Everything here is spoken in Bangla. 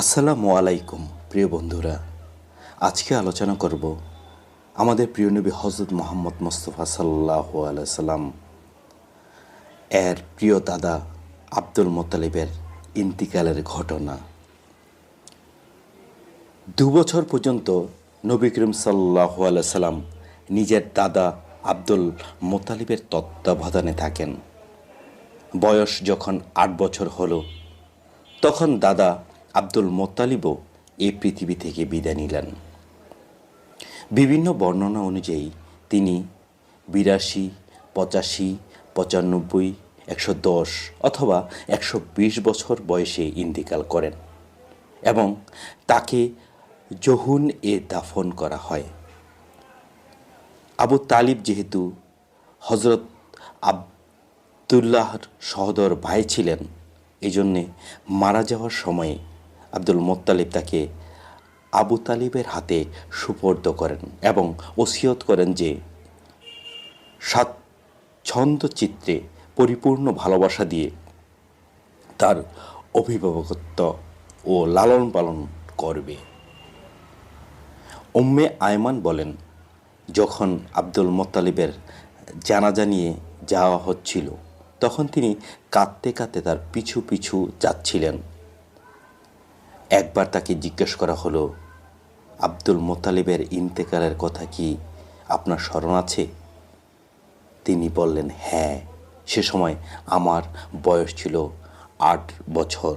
আসসালামু আলাইকুম, প্রিয় বন্ধুরা। আজকে আলোচনা করব আমাদের প্রিয় নবী হজরত মোহাম্মদ মোস্তফা সাল্লাহ সাল্লাম এর প্রিয় দাদা আব্দুল মোতালিবের ইন্তিকালের ঘটনা। দু বছর পর্যন্ত নবী করিম সাল্লাহ সাল্লাম নিজের দাদা আব্দুল মোতালিবের তত্ত্বাবধানে থাকেন। বয়স যখন আট বছর হলো, তখন দাদা আব্দুল মোত্তালিবও এই পৃথিবী থেকে বিদায় নিলেন। বিভিন্ন বর্ণনা অনুযায়ী তিনি বিরাশি, পঁচাশি, পঁচানব্বই, একশো দশ অথবা একশো বিশ বছর বয়সে ইন্তিকাল করেন এবং তাকে জহুন এ দাফন করা হয়। আবু তালিব যেহেতু হজরত আবদুল্লাহর সহদর ভাই ছিলেন এই জন্যে মারা যাওয়ার সময়ে আব্দুল মোত্তালিব তাকে আবু তালিবের হাতে সুপর্দ করেন এবং ওসিয়ত করেন যে স্বাচ্ছন্দ চিত্রে পরিপূর্ণ ভালোবাসা দিয়ে তার অভিভাবকত্ব ও লালন পালন করবে। উম্মে আয়মান বলেন, যখন আব্দুল মোত্তালিবের জানাজা নিয়ে যাওয়া হচ্ছিল, তখন তিনি কাঁদতে কাঁদতে তার পিছু পিছু যাচ্ছিলেন। একবার তাকে জিজ্ঞেস করা হলো, আব্দুল মোতালিবের ইন্তেকালের কথা কি আপনার স্মরণ আছে? তিনি বললেন হ্যাঁ সে সময় আমার বয়স ছিল আট বছর।